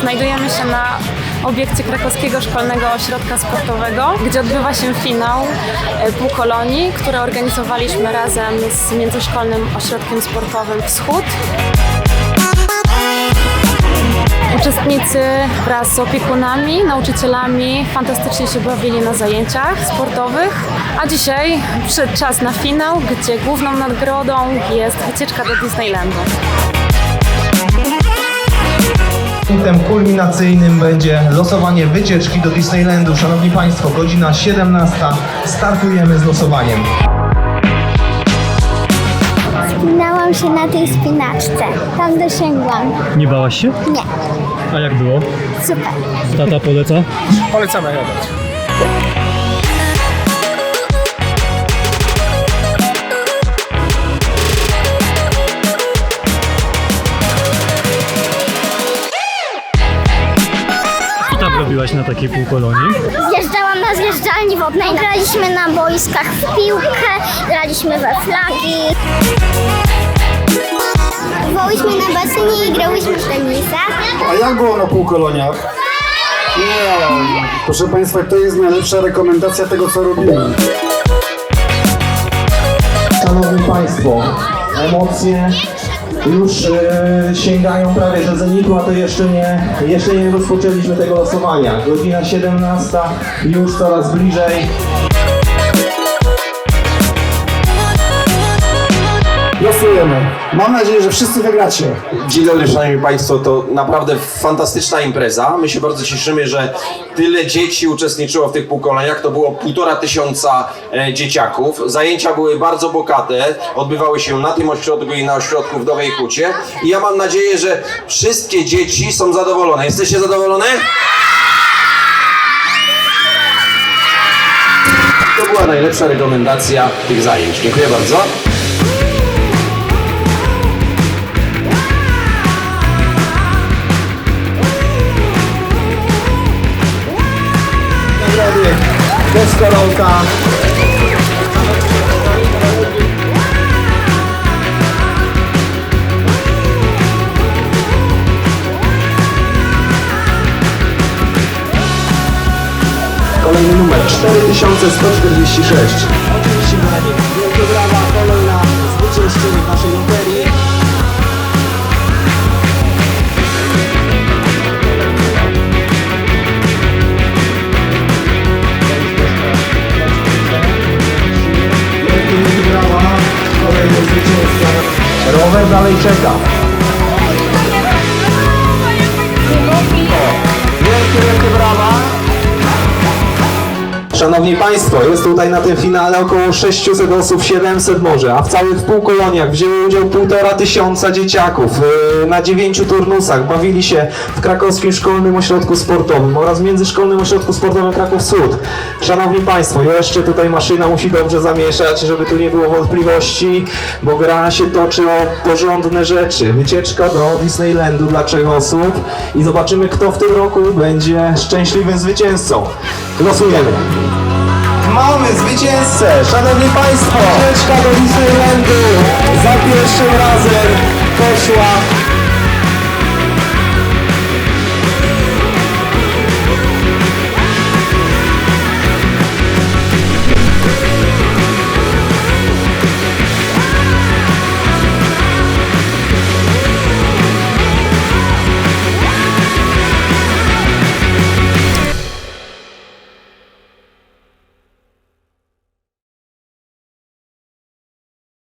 Znajdujemy się na obiekcie Krakowskiego Szkolnego Ośrodka Sportowego, gdzie odbywa się finał e, półkolonii, które organizowaliśmy razem z Międzyszkolnym Ośrodkiem Sportowym Wschód. Uczestnicy wraz z opiekunami, nauczycielami fantastycznie się bawili na zajęciach sportowych, a dzisiaj przyszedł czas na finał, gdzie główną nagrodą jest wycieczka do Disneylandu. Punktem kulminacyjnym będzie losowanie wycieczki do Disneylandu. Szanowni Państwo, godzina 17. Startujemy z losowaniem. Spinałam się na tej spinaczce. Tam dosięgłam. Nie bałaś się? Nie, A jak było? super. Tata poleca? Polecamy Robert. Na takiej półkolonii? Zjeżdżałam na zjeżdżalni wodnej. Graliśmy na boiskach w piłkę, graliśmy we flagi. Pływałyśmy na basenie i grałyśmy w tenisa. A jak było na półkoloniach? Nie, proszę Państwa, to jest najlepsza rekomendacja tego, co robimy. Szanowni Państwo, emocje już e, sięgają prawie do zenitu, a to jeszcze nie, jeszcze nie rozpoczęliśmy tego losowania. Godzina 17, już coraz bliżej. Losujemy. Mam nadzieję, że wszyscy wygracie. Dzień dobry, szanowni państwo, to naprawdę fantastyczna impreza. My się bardzo cieszymy, że tyle dzieci uczestniczyło w tych półkoleniach. To było półtora tysiąca e, dzieciaków. Zajęcia były bardzo bogate, odbywały się na tym ośrodku i na ośrodku w Nowej Kucie. I ja mam nadzieję, że wszystkie dzieci są zadowolone. Jesteście zadowolone? To była najlepsza rekomendacja tych zajęć. Dziękuję bardzo. Kolejny numer 4146. Oczywiście wielkie brawa, kolejna zwyciężczyni naszej loterii. Dalej czeka. Wielkie, wielkie brawa. Szanowni Państwo, jest tutaj na tym finale około 600 osób, 700 może, a w całych półkoloniach wzięło udział półtora tysiąca dzieciaków yy, na dziewięciu turnusach. Bawili się w Krakowskim Szkolnym Ośrodku Sportowym oraz Międzyszkolnym Ośrodku Sportowym Kraków Wschód. Szanowni Państwo, jeszcze tutaj maszyna musi dobrze zamieszać, żeby tu nie było wątpliwości, bo gra się toczy o porządne rzeczy. Wycieczka do Disneylandu dla trzech osób i zobaczymy, kto w tym roku będzie szczęśliwym zwycięzcą. Losujemy. Mamy zwycięzcę! Szanowni Państwo! Wycieczka do Disneylandu za pierwszym razem poszła